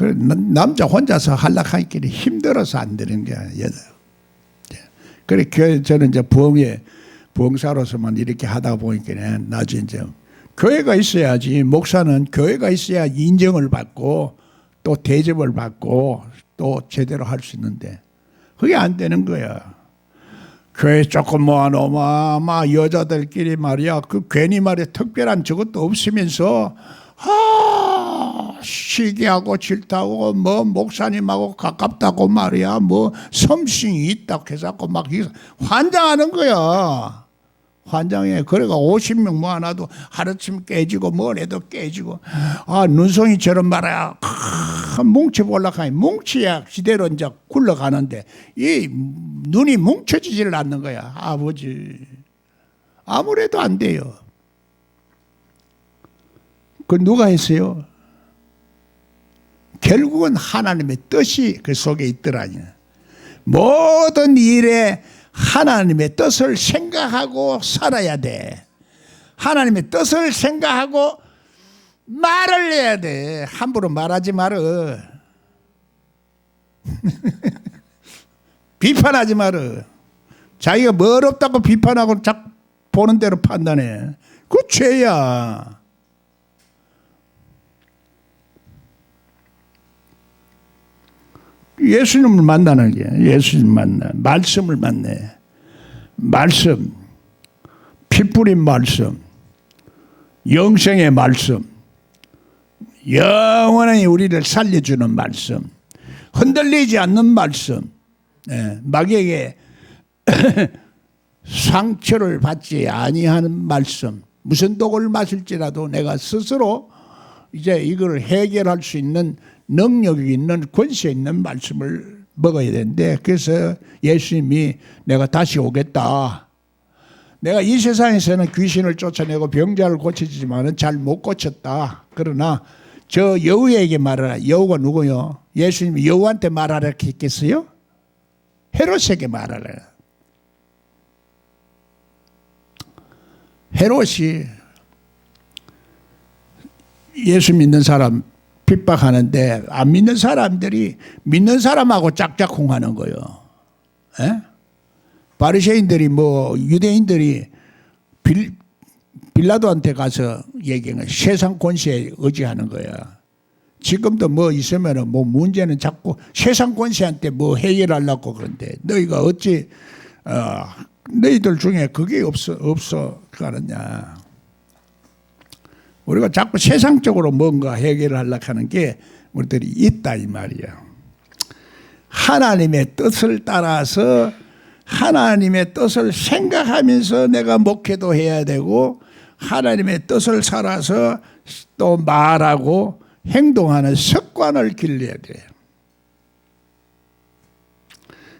그 남자 혼자서 한락하기는 힘들어서 안 되는 거야 여자. 예. 그래 교회 저는 이제 부흥회 부흥사로서만 이렇게 하다 보니까 나중에 이제 교회가 있어야지 목사는 교회가 있어야 인정을 받고 또 대접을 받고 또 제대로 할 수 있는데 그게 안 되는 거야. 교회 조금 모아놓으면 막 여자들끼리 말이야 그 괜히 말이야 특별한 저것도 없으면서 아 시기하고 질타하고 뭐 목사님하고 가깝다고 말이야. 뭐 섬싱이 있다고 해서 막 환장하는 거야. 환장해. 그래가 50명 모아놔도 하루쯤 깨지고 뭘 해도 깨지고. 아 눈송이처럼 말이야. 큰 뭉치 올라가니 뭉치야. 지대로 이제 굴러가는데 이 눈이 뭉쳐지질 않는 거야. 아버지. 아무래도 안 돼요. 그 누가 했어요? 결국은 하나님의 뜻이 그 속에 있더라니. 모든 일에 하나님의 뜻을 생각하고 살아야 돼. 하나님의 뜻을 생각하고 말을 해야 돼. 함부로 말하지 말어. 비판하지 말어. 자기가 뭘 없다고 비판하고 작 보는 대로 판단해. 그 죄야. 예수님을 만나는 게 예수님 만나 말씀을 만내 말씀 피뿌린 말씀 영생의 말씀 영원히 우리를 살려주는 말씀 흔들리지 않는 말씀. 예, 마귀에게 상처를 받지 아니하는 말씀. 무슨 독을 마실지라도 내가 스스로 이제 이걸 해결할 수 있는 능력이 있는 권세 있는 말씀을 먹어야 되는데 그래서 예수님이 내가 다시 오겠다. 내가 이 세상에서는 귀신을 쫓아내고 병자를 고쳐주지만은 잘 못 고쳤다. 그러나 저 여우에게 말하라. 여우가 누구요? 예수님이 여우한테 말하라 했겠어요? 헤롯에게 말하라. 헤롯이 예수 믿는 사람 핍박하는데 안 믿는 사람들이 믿는 사람하고 짝짝꿍하는 거예요. 에? 바리새인들이 뭐 유대인들이 빌, 빌라도한테 가서 거야. 세상 권세에 의지하는 거야. 지금도 뭐 있으면은 뭐 문제는 자꾸 세상 권세한테 뭐 해결하려고 그런데 너희가 어찌 어, 너희들 중에 그게 없어 없어 가느냐. 우리가 자꾸 세상적으로 뭔가 해결을 하려고 하는 게 우리들이 있다 이 말이야. 하나님의 뜻을 따라서 하나님의 뜻을 생각하면서 내가 목회도 해야 되고 하나님의 뜻을 살아서 또 말하고 행동하는 습관을 길러야 돼.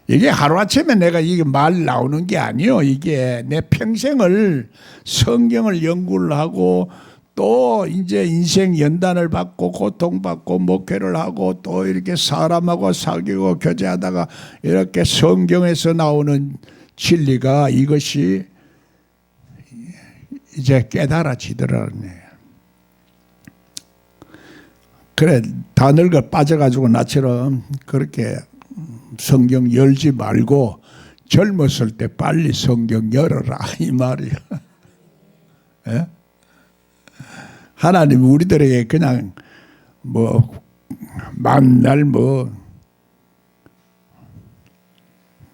이게 하루아침에 내가 이게 말 나오는 게 아니요. 이게 내 평생을 성경을 연구를 하고 또 이제 인생 연단을 받고 고통받고 목회를 하고 또 이렇게 사람하고 사귀고 교제하다가 이렇게 성경에서 나오는 진리가 이것이 이제 깨달아지더라네. 그래 다 늙어 빠져가지고 나처럼 그렇게 성경 열지 말고 젊었을 때 빨리 성경 열어라 이 말이야. 예? 하나님 우리들에게 그냥 뭐 만날 뭐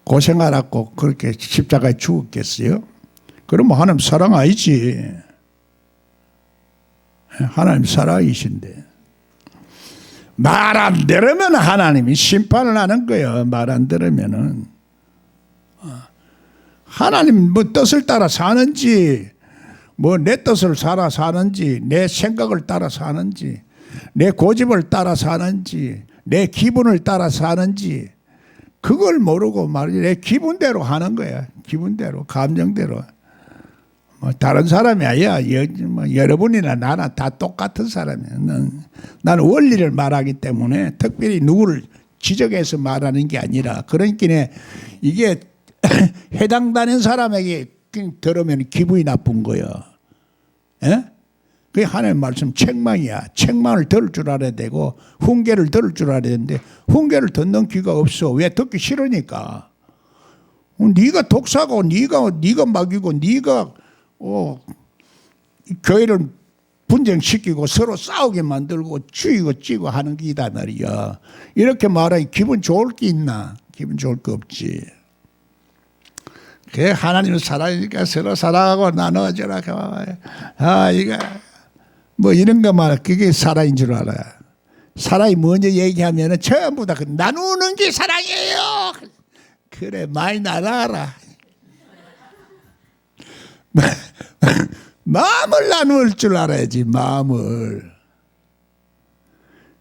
고생하라고 그렇게 십자가에 죽었겠어요? 그러면 하나님 사랑 아니지. 하나님 사랑이신데. 말 안 들으면 하나님이 심판을 하는 거예요. 말 안 들으면은. 하나님 뭐 뜻을 따라 사는지 뭐 내 뜻을 살아 사는지 내 생각을 따라 사는지 내 고집을 따라 사는지 내 기분을 따라 사는지 그걸 모르고 말이지 내 기분대로 하는 거야. 기분대로 감정대로. 뭐 다른 사람이 아니야. 뭐 여러분이나 나나 다 똑같은 사람이야. 난, 나는 원리를 말하기 때문에 특별히 누구를 지적해서 말하는 게 아니라 그러니까 이게 해당되는 사람에게 들으면 기분이 나쁜 거예요. 예? 그게 하나님 말씀 책망이야. 책망을 들을 줄 알아야 되고 훈계를 들을 줄 알아야 되는데 훈계를 듣는 귀가 없어. 왜 듣기 싫으니까. 어, 네가 독사고 네가 네가 막이고 네가 어, 이 교회를 분쟁시키고 서로 싸우게 만들고 죽이고 찌고 하는 게이다 말이야. 이렇게 말하니 기분 좋을 게 있나? 기분 좋을 거 없지. 그 하나님을 사랑하니까 서로 사랑하고 나눠주라. 아 이거 뭐 이런 거만 그게 사랑인 줄 알아. 사랑이 먼저 얘기하면은 전부 다 그 나누는 게 사랑이에요. 그래 많이 나눠라. 마음을 나눌 줄 알아야지 마음을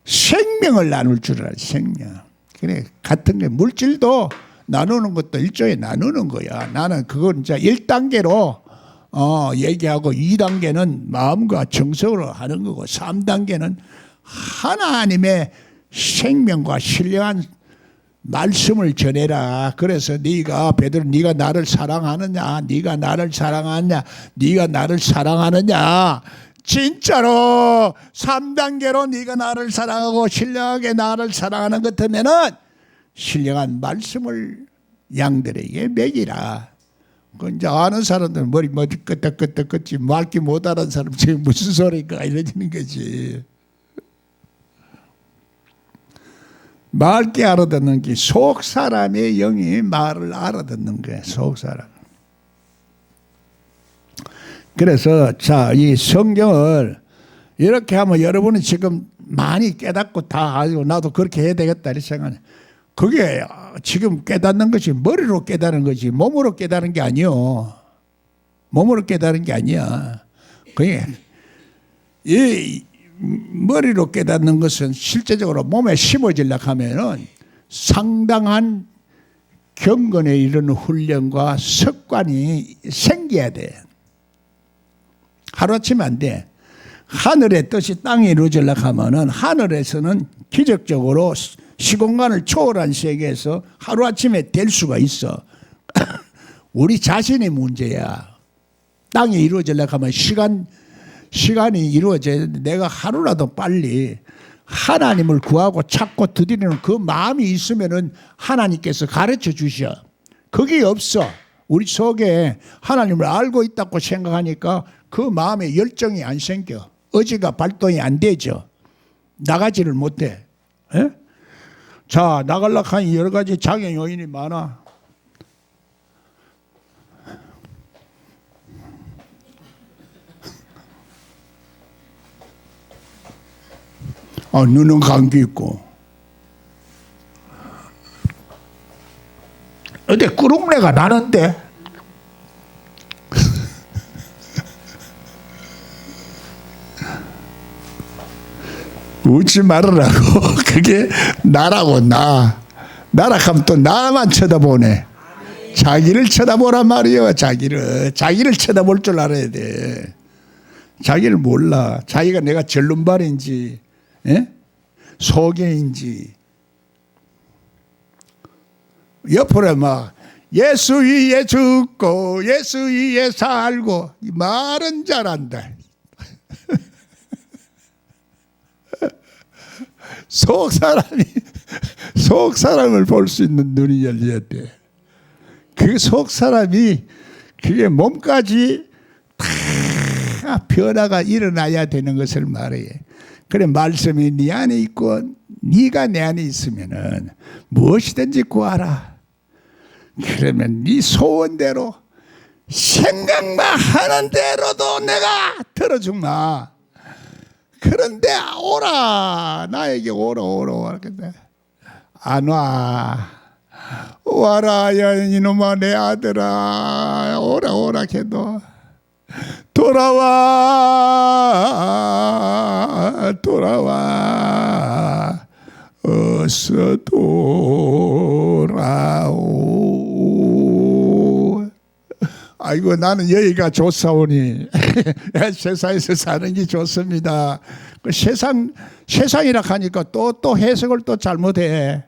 생명을 나눌 줄 알아 생명 그래 같은 게 물질도 나누는 것도 일종의 나누는 거야 나는 그건 이제 1단계로 어 얘기하고 2단계는 마음과 정성으로 하는 거고 3단계는 하나님의 생명과 신령한 말씀을 전해라. 그래서 네가 베드로 네가 나를 사랑하느냐? 네가 나를 사랑하느냐? 네가 나를 사랑하느냐? 진짜로 3단계로 네가 나를 사랑하고 신령하게 나를 사랑하는 것 같으면은 신령한 말씀을 양들에게 먹이라. 그 이제 아는 사람들은 머리 머리 끄덕끄덕끄지 말기 못하는 사람 지금 무슨 소리인가 이러지는 거지. 맑게 알아듣는 게 속 사람의 영이 말을 알아듣는 거예요. 속 사람. 그래서 자 이 성경을 이렇게 하면 여러분은 지금 많이 깨닫고 다 알고 나도 그렇게 해야 되겠다 이 생각해. 그게 지금 깨닫는 것이 머리로 깨닫는 것이 몸으로 깨닫는 게 아니요. 몸으로 깨닫는 게 아니야. 그게 이 머리로 깨닫는 것은 실제적으로 몸에 심어지려 하면은 상당한 경건에 이르는 훈련과 습관이 생겨야 돼. 하루아침에 안 돼. 하늘의 뜻이 땅에 이루어지려 하면은 하늘에서는 기적적으로 시공간을 초월한 세계에서 하루아침에 될 수가 있어. 우리 자신의 문제야. 땅에 이루어지려 하면 시간 시간이 이루어져야 되는데 내가 하루라도 빨리 하나님을 구하고 찾고 드리는 그 마음이 있으면은 하나님께서 가르쳐 주셔. 그게 없어. 우리 속에 하나님을 알고 있다고 생각하니까 그 마음에 열정이 안 생겨. 의지가 발동이 안 되죠. 나가지를 못해. 에? 자, 하니 여러 가지 장애 요인이 많아. 아, 눈은 감기 있고. 어디 꾸룩내가 나는데? 웃지 말으라고. 그게 나라고, 나. 나라 하면 또 나만 쳐다보네. 자기를 쳐다보란 말이요. 자기를. 자기를 쳐다볼 줄 알아야 돼. 자기를 몰라. 자기가 내가 절름발인지, 예? 소개인지. 옆으로 막 예수 위에 죽고 예수 위에 살고 이 말은 잘한다. 속 사람이 속 사람을 볼 수 있는 눈이 돼. 그속 사람이 그게 몸까지 다 변화가 일어나야 되는 것을 말해. 그래 말씀이 네 안에 있고 네가 내 안에 있으면은 무엇이든지 구하라. 그러면 네 소원대로 생각만 하는 대로도 내가 들어주마. 그런데 오라 나에게 오라 오라 오라 근데 안 와. 와라 야 이놈아 내 아들아. 오라 오라 해도. 돌아와. 돌아와. 어서 돌아오 아이고 나는 여기가 좋사오니. 세상에서 사는 게 좋습니다. 그 세상 세상이라 하니까 또 또 해석을 또 잘못해.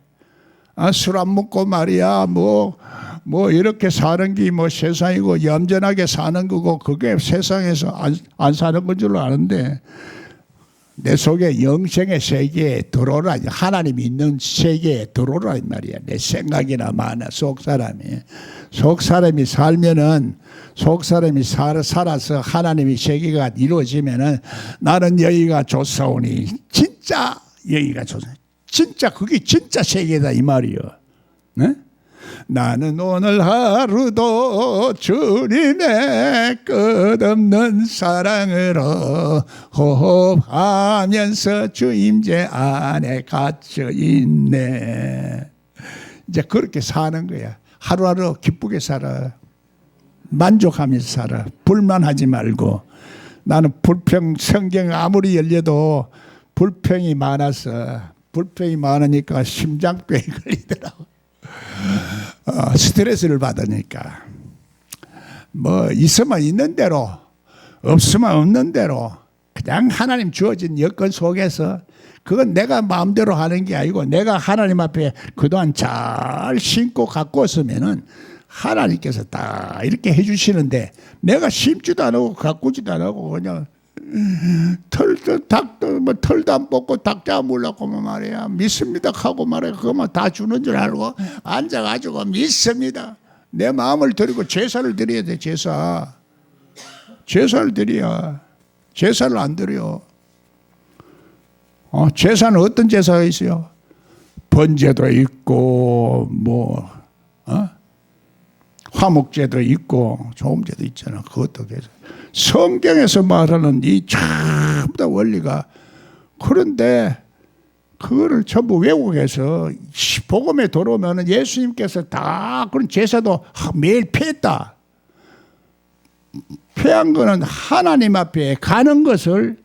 아, 술 안 먹고 말이야. 뭐뭐 이렇게 사는 게 뭐 세상이고 얌전하게 사는 거고 그게 세상에서 안, 안 사는 건 줄 아는데 내 속에 영생의 세계에 들어오라. 하나님 있는 세계에 들어오라 이 말이야. 내 생각이나 많아 속 사람이. 속 사람이 살면은 속 사람이 살, 살아서 하나님의 세계가 이루어지면은 나는 여기가 좋사오니 진짜 여기가 좋사. 진짜 그게 진짜 세계다 이 말이요 네? 나는 오늘 하루도 주님의 끝없는 사랑으로 호흡하면서 주 임재 안에 갇혀 있네. 이제 그렇게 사는 거야. 하루하루 기쁘게 살아. 만족하면서 살아. 불만하지 말고. 나는 불평 성경 아무리 열려도 불평이 많아서 불평이 많으니까 심장병이 걸리더라고. 어, 스트레스를 받으니까. 뭐 있으면 있는 대로 없으면 없는 대로 그냥 하나님 주어진 여건 속에서 그건 내가 마음대로 하는 게 아니고 내가 하나님 앞에 그동안 잘 신고 갖고 왔으면은 하나님께서 다 이렇게 해주시는데 내가 심지도 안 하고 가꾸지도 안 하고 그냥 털도 닭도 뭐 털도 안 뽑고 닭자 물라고 말이야. 믿습니다. 하고 말해. 그거만 다 주는 줄 알고 앉아가지고 믿습니다. 내 마음을 드리고 제사를 드려야 돼 제사. 제사를 드려야 제사를 안 드려. 어, 제사는 어떤 제사가 있어요? 번제도 있고 뭐 어? 화목제도 있고 조음제도 있잖아. 그것도 계속 성경에서 말하는 이 전부 다 원리가 그런데 그거를 전부 외국에서 복음에 들어오면 예수님께서 다 그런 제사도 매일 피했다. 피한 거는 하나님 앞에 가는 것을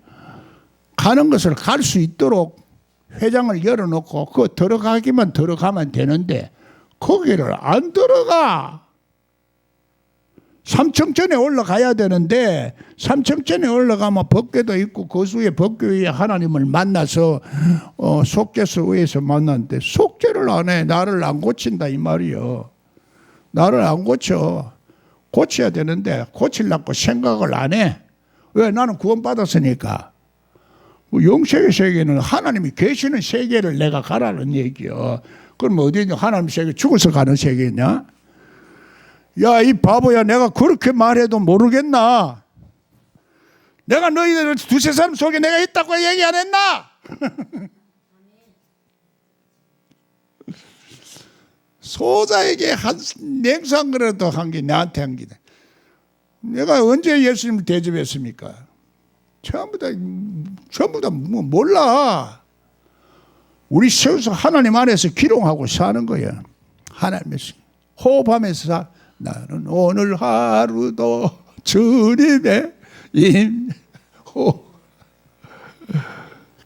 가는 것을 갈 수 있도록 회장을 열어놓고 그 들어가기만 들어가면 되는데 거기를 안 들어가. 삼청천에 올라가야 되는데 삼청천에 올라가면 법궤도 있고 그 수에 법궤에 하나님을 만나서 어, 속죄소에서 만났는데 속죄를 안 해. 나를 안 고친다 이 말이요. 나를 안 고쳐. 고쳐야 되는데 고치려고 생각을 안 해. 왜? 나는 구원받았으니까. 영생의 세계는 하나님이 계시는 세계를 내가 가라는 얘기요. 그럼 어디냐? 하나님 세계 죽어서 가는 세계냐? 야, 이 바보야, 내가 그렇게 말해도 모르겠나? 내가 너희들 두세 사람 속에 내가 있다고 얘기 안 했나? 소자에게 한 냉수 한 그릇도 한 게 나한테 한 게. 내가 언제 예수님을 대접했습니까? 전부 다, 전부 다뭐 몰라. 우리 세워서 하나님 안에서 기롱하고 사는 거야. 하나님에서. 호흡하면서 사. 나는 오늘 하루도 주님의 임 호.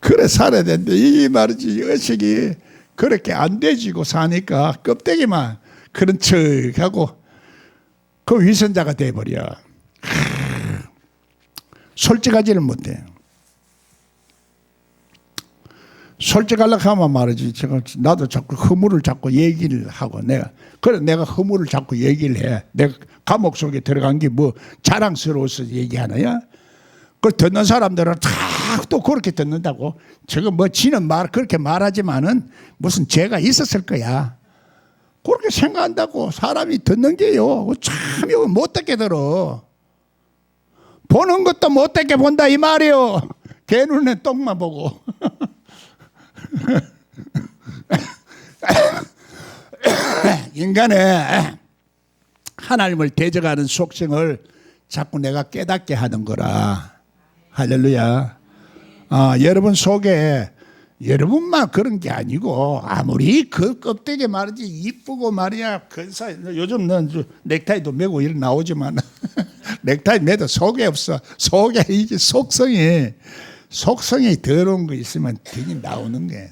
그래 살아야 되는데 이 말이지 의식이 그렇게 안 되지고 사니까 껍데기만 그런 척 하고 그 위선자가 돼버려. 솔직하지는 못해 솔직하려고 하면 말이지. 제가 나도 자꾸 허물을 자꾸 얘기를 하고 내가 그래 내가 허물을 자꾸 얘기를 해. 내가 감옥 속에 들어간 게 뭐 자랑스러워서 얘기하나요? 그 듣는 사람들은 다 또 그렇게 듣는다고. 저거 뭐 지는 말 그렇게 말하지만은 무슨 죄가 있었을 거야. 그렇게 생각한다고 사람이 듣는 게요. 참 이거 못되게 들어. 보는 것도 못되게 본다 이 말이요. 개 눈에 똥만 보고. 인간의 하나님을 대적하는 속성을 자꾸 내가 깨닫게 하는 거라. 할렐루야. 아, 여러분 속에 여러분만 그런 게 아니고 아무리 그 껍데기 말이지 이쁘고 말이야 근사 요즘 는 넥타이도 메고 일 나오지만 넥타이 매도 속에 없어 속에 이게 속성이 속성이 더러운 거 있으면 등이 나오는 게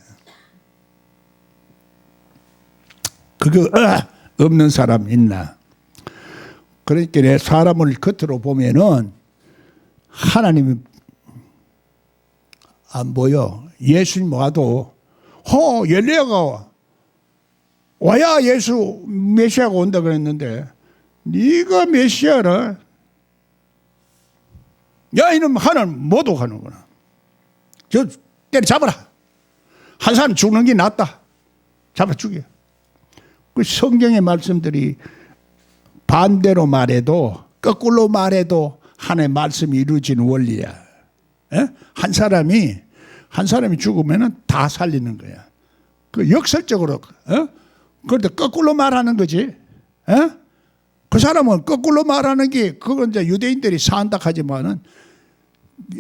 그거 어, 없는 사람 있나? 그러니까 내 사람을 겉으로 보면은 하나님이 안 보여. 예수님 와도 허 열려가 와야 예수 메시아가 온다 그랬는데 네가 메시아라. 야 이놈 하나는 못 오가는구나. 저 때려 잡아라. 한 사람 죽는 게 낫다. 잡아 죽여. 그 성경의 말씀들이 반대로 말해도 거꾸로 말해도 하나의 말씀이 이루어지는 원리야. 예? 한 사람이 한 사람이 죽으면은 다 살리는 거야. 그 역설적으로 어? 그런데 거꾸로 말하는 거지. 예? 그 사람은 거꾸로 말하는 게 그건 이제 유대인들이 산다 하지만은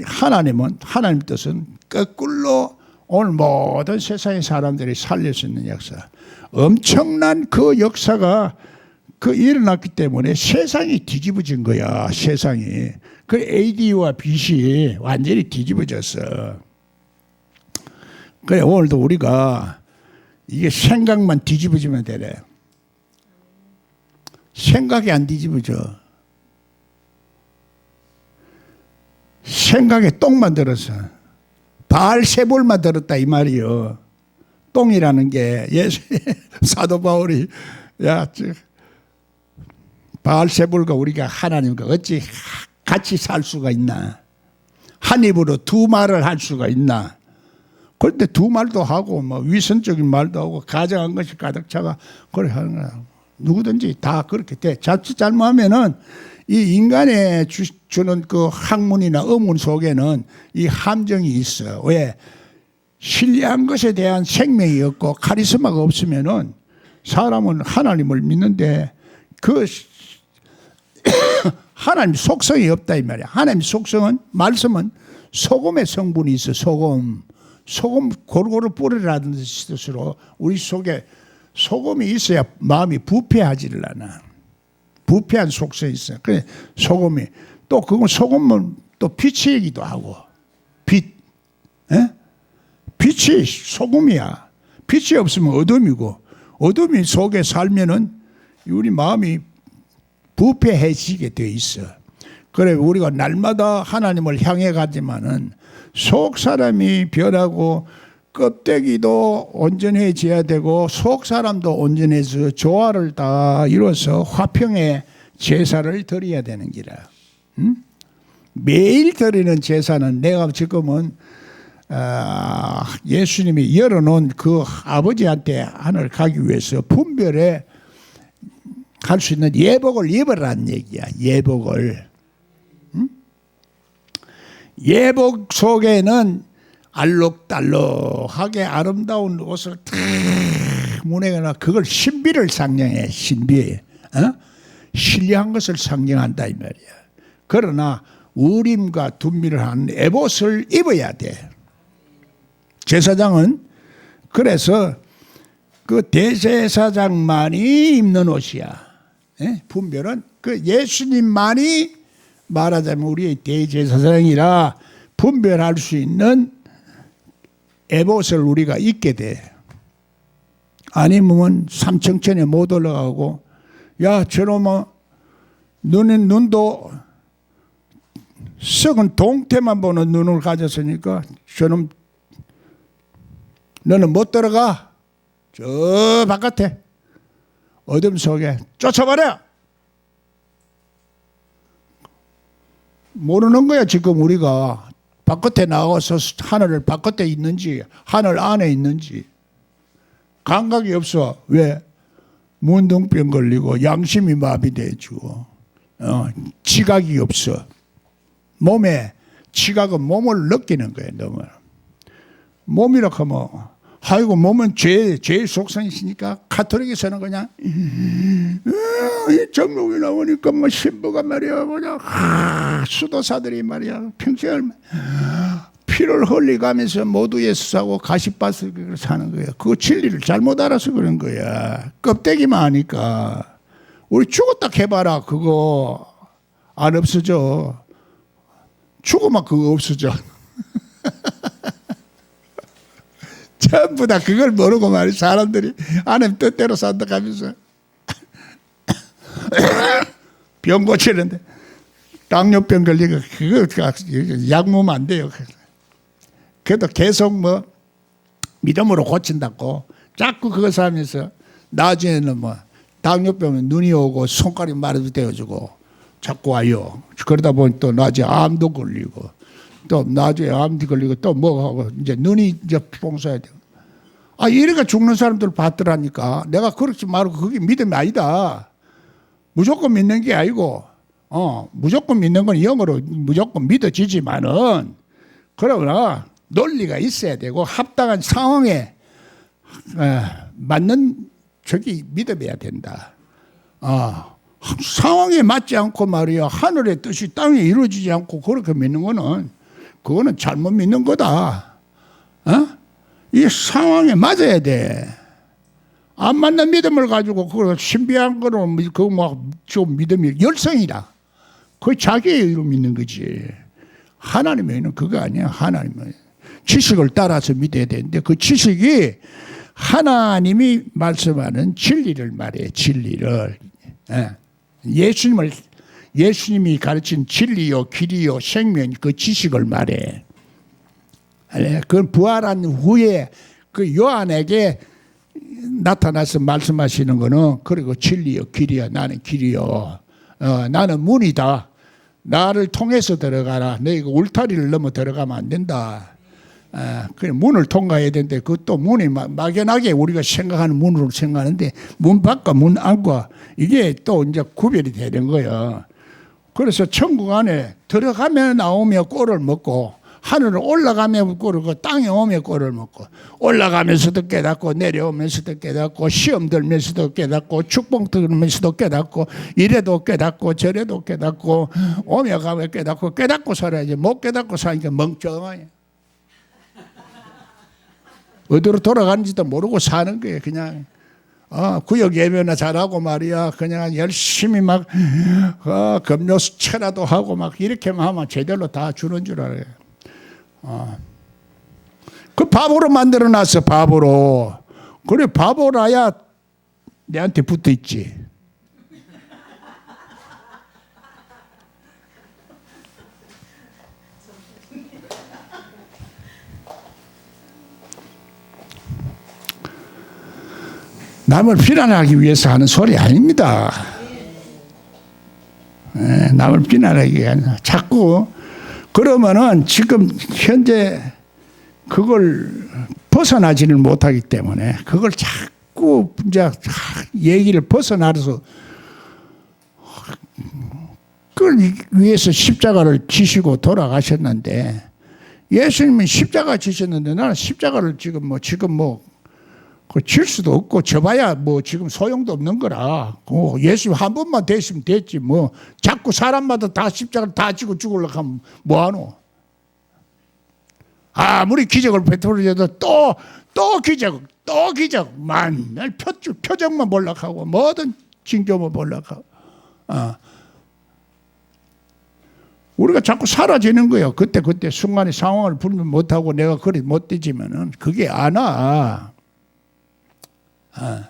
하나님은 하나님 뜻은 거꾸로 오늘 모든 세상의 사람들이 살릴 수 있는 역사. 엄청난 그 역사가 그 일어났기 때문에 세상이 뒤집어진 거야. 세상이. 그 AD와 BC 완전히 뒤집어졌어. 그래 오늘도 우리가 이게 생각만 뒤집어지면 되래. 생각이 안 뒤집어져. 생각에 똥 만 들었어. 발세볼 만 들었다 이 말이요. 똥이라는 게 예수 사도 바울이 야 바알세불과 우리가 하나님과 어찌 같이 살 수가 있나? 한 입으로 두 말을 할 수가 있나? 그런데 두 말도 하고 뭐 위선적인 말도 하고 가정한 것이 가득 차가 그래 하는 거야. 누구든지 다 그렇게 돼. 자칫 잘못하면은 이 인간의 주, 주는 그 학문이나 어문 속에는 이 함정이 있어. 왜? 신뢰한 것에 대한 생명이 없고 카리스마가 없으면은 사람은 하나님을 믿는데 그 하나님 속성이 없다 이 말이야. 하나님 속성은 말씀은 소금의 성분이 있어. 소금. 소금 고루고루 뿌리라는 뜻으로 우리 속에 소금이 있어야 마음이 부패하지를 않아. 부패한 속성이 있어. 그래 소금이 또 그건 소금은 또 빛이기도 하고 빛, 에? 빛이 소금이야. 빛이 없으면 어둠이고 어둠이 속에 살면은 우리 마음이 부패해지게 돼 있어. 그래 우리가 날마다 하나님을 향해 가지만은 속 사람이 변하고 껍데기도 온전해져야 되고 속 사람도 온전해서 조화를 다 이뤄서 화평의 제사를 드려야 되는 기라. 음? 매일 드리는 제사는 내가 지금은 아, 예수님이 열어놓은 그 아버지한테 하늘 가기 위해서 분별에 갈 수 있는 예복을 입으라는 얘기야. 예복을. 음? 예복 속에는 알록달록하게 아름다운 옷을 탁 문에거나 그걸 신비를 상징해 신비 어? 신뢰한 것을 상징한다 이 말이야 그러나 우림과 둔미를 한 에봇을 입어야 돼 제사장은 그래서 그 대제사장만이 입는 옷이야 예? 분별은 그 예수님만이 말하자면 우리의 대제사장이라 분별할 수 있는 에봇을 우리가 입게 돼. 아니면 삼청천에 못 올라가고 야 저놈아 눈은 눈도 썩은 동태만 보는 눈을 가졌으니까 저놈 너는 못 들어가. 저 바깥에 어둠 속에 쫓아버려. 모르는 거야 지금 우리가 바깥에 나가서 하늘을 바깥에 있는지 하늘 안에 있는지 감각이 없어. 왜? 문둥병 걸리고 양심이 마비돼지고 어, 지각이 없어. 몸에 지각은 몸을 느끼는 거예요. 너무 몸이라 하면 아이고 몸은 죄, 죄의 속성이시니까 카톨릭에서는 그냥 어, 정록이 나오니까 뭐 신부가 말이야 아, 수도사들이 말이야 평생을 피를 흘리가면서 모두 예수하고 가시밭을 사는 거야. 그 진리를 잘못 알아서 그런 거야. 껍데기만 하니까 우리 죽었다 해봐라 그거 안 없어져. 죽으면 그거 없어져. 전부 다 그걸 모르고 말이 사람들이 하나님 뜻대로 산다 하면서 병 고치는데 당뇨병 걸리고 그거 약 먹으면 안 돼요. 그래도 계속 뭐 믿음으로 고친다고 자꾸 그것 하면서 나중에는 뭐 당뇨병은 눈이 오고 손가락이 마르도 되어지고 자꾸 와요. 그러다 보니 또 나중에 암도 걸리고 또 나중에 암도 걸리고 또 뭐 하고 이제 눈이 이제 봉사해야 돼요. 아 이래가 죽는 사람들 봤더라니까 내가 그렇지 말고 그게 믿음이 아니다. 무조건 믿는 게 아니고 어 무조건 믿는 건 영어로 무조건 믿어지지만은 그러나 논리가 있어야 되고 합당한 상황에 에, 맞는 저기 믿어야 된다. 어, 상황에 맞지 않고 말이야 하늘의 뜻이 땅에 이루어지지 않고 그렇게 믿는 거는 그거는 잘못 믿는 거다. 어? 이 상황에 맞아야 돼. 안 맞는 믿음을 가지고 그걸 신비한 거로 그막좀 믿음이 열성이다. 그 자기의 의로 믿는 거지. 하나님의 의는 그거 아니야. 하나님의 지식을 따라서 믿어야 되는데 그 지식이 하나님이 말씀하는 진리를 말해 진리를 예. 예수님을 예수님이 가르친 진리요 길이요 생명 그 지식을 말해. 그 부활한 후에 그 요한에게 나타나서 말씀하시는 거는 그리고 진리요 길이요 나는 길이요 어, 나는 문이다. 나를 통해서 들어가라. 너희가 울타리를 넘어 들어가면 안 된다. 아, 그 문을 통과해야 되는데 그것도 문이 막- 막연하게 우리가 생각하는 문으로 생각하는데 문 밖과 문 안과 이게 또 이제 구별이 되는 거예요. 그래서 천국 안에 들어가며 나오며 꼴을 먹고 하늘을 올라가며 꼴을 먹고 땅에 오며 꼴을 먹고 올라가면서도 깨닫고 내려오면서도 깨닫고 시험 들면서도 깨닫고 축복 들으면서도 깨닫고 이래도 깨닫고 저래도 깨닫고 오며 가며 깨닫고 깨닫고 살아야지 못 깨닫고 사니까 멍청하냐 어디로 돌아가는지도 모르고 사는 거예요 그냥 어, 구역 예배나 잘하고 말이야. 그냥 열심히 막, 어, 금요체라도 하고 막 이렇게만 하면 제대로 다 주는 줄 알아요. 어. 그 바보로 만들어 놨어, 바보로. 그래, 바보라야 내한테 붙어 있지. 남을 비난하기 위해서 하는 소리 아닙니다. 예, 남을 비난하기 위해 자꾸 그러면은 지금 현재 그걸 벗어나지를 못하기 때문에 그걸 자꾸 이제 얘기를 벗어나서 그걸 위해서 십자가를 지시고 돌아가셨는데 예수님은 십자가 지셨는데 나는 십자가를 지금 뭐 지금 뭐 그칠 수도 없고 저봐야 뭐 지금 소용도 없는 거라. 어, 예수 한 번만 됐으면 됐지 뭐 자꾸 사람마다 다 십자가를 다 지고 죽으려고 하면 뭐하노? 아무리 기적을 베풀어도 또 또 기적 또 기적 만날 표, 표정만 몰락하고 뭐든 징조만 몰락하고 어. 우리가 자꾸 사라지는 거예요. 그때 그때 순간에 상황을 불면 못하고 내가 그리 못 되지면은 그게 안 와. 아,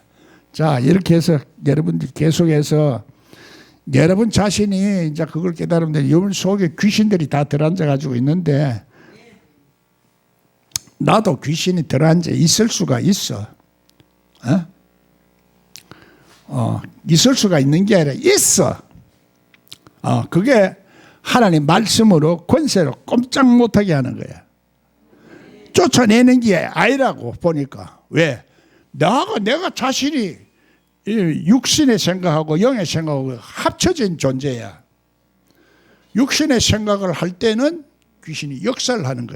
자 이렇게 해서 여러분들 계속해서 여러분 자신이 이제 그걸 깨달으면 여러분 속에 귀신들이 다 들어앉아 가지고 있는데 나도 귀신이 들어앉아 있을 수가 있어. 어? 어, 있을 수가 있는 게 아니라 있어. 어, 그게 하나님 말씀으로 권세로 꼼짝 못하게 하는 거야. 쫓아내는 게 아니라고 보니까 왜? 나가 내가 자신이 육신의 생각하고 영의 생각하고 합쳐진 존재야. 육신의 생각을 할 때는 귀신이 역사를 하는.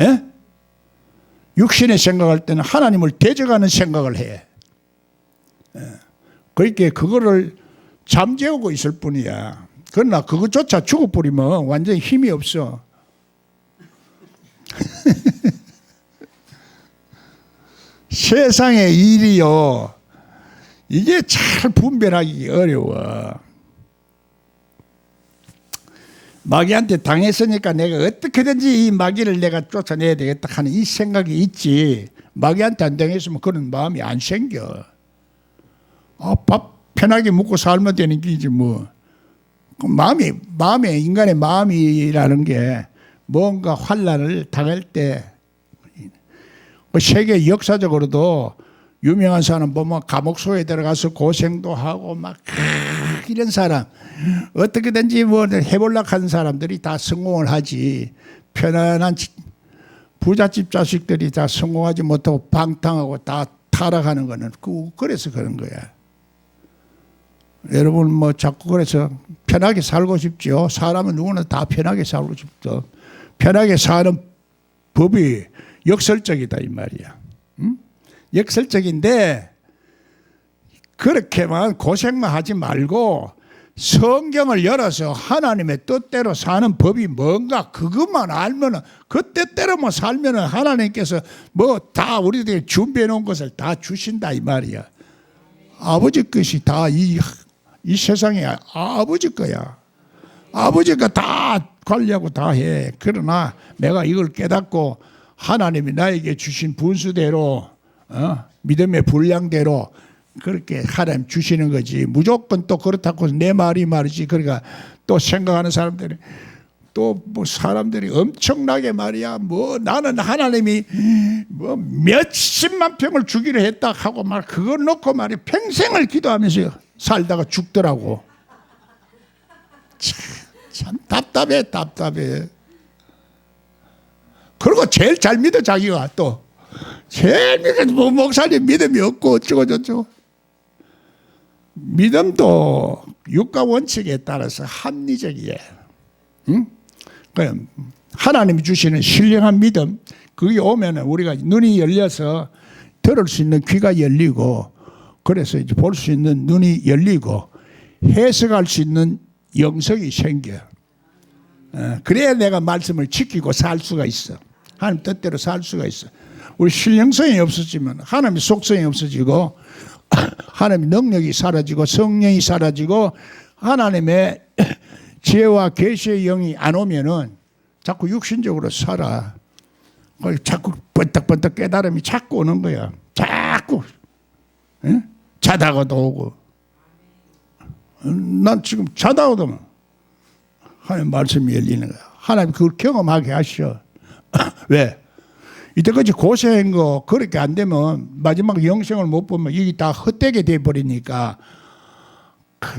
예? 육신의 생각할 때는 하나님을 대적하는 생각을 해. 예. 그러니까 그거를 잠재우고 있을 뿐이야. 그러나 그것조차 죽어버리면 완전히 힘이 없어. 세상의 일이요. 이게 잘 분별하기 어려워. 마귀한테 당했으니까 내가 어떻게든지 이 마귀를 내가 쫓아내야 되겠다 하는 이 생각이 있지. 마귀한테 안 당했으면 그런 마음이 안 생겨. 아, 밥 편하게 먹고 살면 되는 게지 뭐. 그 마음이 마음에 인간의 마음이라는 게 뭔가 환란을 당할 때 그 세계 역사적으로도 유명한 사람 보면 감옥소에 들어가서 고생도 하고 막 이런 사람 어떻게든지 뭐 하는 사람들이 다 성공을 하지 편안한 지- 부잣집 자식들이 다 성공하지 못하고 방탕하고 다 타락하는 거는 그- 그래서 그런 거야. 여러분 뭐 자꾸 그래서 편하게 살고 싶죠. 사람은 누구나 다 편하게 살고 싶죠. 편하게 사는 법이 역설적이다 이 말이야. 응? 역설적인데 그렇게만 고생만 하지 말고 성경을 열어서 하나님의 뜻대로 사는 법이 뭔가 그것만 알면은 그 뜻대로만 살면은 하나님께서 뭐 다 우리들에게 준비해 놓은 것을 다 주신다 이 말이야. 아버지 것이 다 이 이 세상에 아버지 거야. 아버지가 다 관리하고 다 해. 그러나 내가 이걸 깨닫고 하나님이 나에게 주신 분수대로 어? 믿음의 분량대로 그렇게 하나님 주시는 거지. 무조건 또 그렇다고 내 말이 말이지. 그러니까 또 생각하는 사람들이 또 뭐 사람들이 엄청나게 말이야. 뭐 나는 하나님이 뭐 몇십만 평을 주기로 했다 하고 말 그걸 놓고 말이 평생을 기도하면서 살다가 죽더라고. 참, 참 답답해 답답해. 그리고 제일 잘 믿어 자기가 또 제일 믿어 뭐 목사님 믿음이 없고 어쩌고 저쩌고 믿음도 육가 원칙에 따라서 합리적이에요. 응? 그 하나님이 주시는 신령한 믿음 그게 오면은 우리가 눈이 열려서 들을 수 있는 귀가 열리고 그래서 이제 볼 수 있는 눈이 열리고 해석할 수 있는 영성이 생겨. 어, 그래야 내가 말씀을 지키고 살 수가 있어. 하나님 뜻대로 살 수가 있어. 우리 신령성이 없어지면 하나님의 속성이 없어지고 하나님의 능력이 사라지고 성령이 사라지고 하나님의 지혜와 계시의 영이 안 오면은 자꾸 육신적으로 살아. 자꾸 번떡번떡 깨달음이 자꾸 오는 거야. 자꾸 예? 자다가도 오고. 음, 난 지금 자다가도 하나님 말씀이 열리는 거야. 하나님 그걸 경험하게 하셔. 왜? 이때까지 고생한 거 그렇게 안 되면 마지막 영생을 못 보면 이게 다 헛되게 돼 버리니까.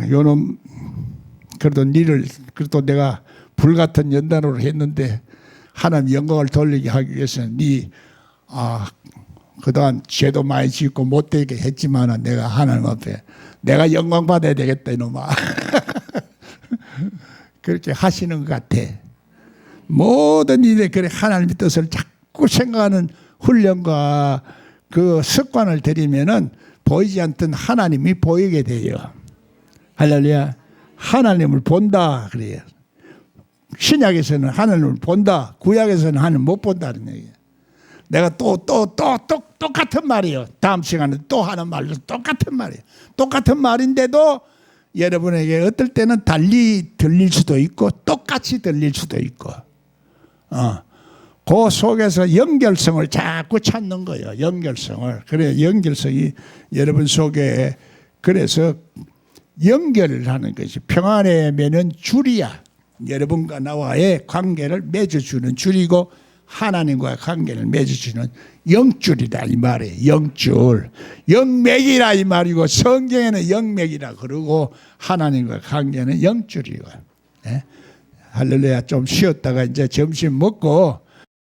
요놈 그래도 니를 그래도 내가 불같은 연단으로 했는데 하나님 영광을 돌리게 하기 위해서는 니아 그동안 죄도 많이 짓고 못되게 했지만은 내가 하나님 앞에 내가 영광 받아야 되겠다 이놈아. 그렇게 하시는 것 같아 모든 일에 그래 하나님의 뜻을 자꾸 생각하는 훈련과 그 습관을 들이면은 보이지 않던 하나님이 보이게 돼요. 할렐루야. 하나님을 본다 그래요. 신약에서는 하나님을 본다 구약에서는 하나님 못 본다는 얘기예요. 내가 또 또 또 또 똑같은 말이에요. 다음 시간에 또 하는 말로 똑같은 말이에요. 똑같은 말인데도 여러분에게 어떨 때는 달리 들릴 수도 있고 똑같이 들릴 수도 있고, 어, 그 속에서 연결성을 자꾸 찾는 거예요. 연결성을 그래 연결성이 여러분 속에 그래서 연결을 하는 것이 평안의 매는 줄이야. 여러분과 나와의 관계를 맺어주는 줄이고 하나님과의 관계를 맺어주는 영줄이다 이 말이에요. 영줄, 영맥이라 이 말이고 성경에는 영맥이라 그러고 하나님과 관계는 영줄이고. 예? 할렐루야 좀 쉬었다가 이제 점심 먹고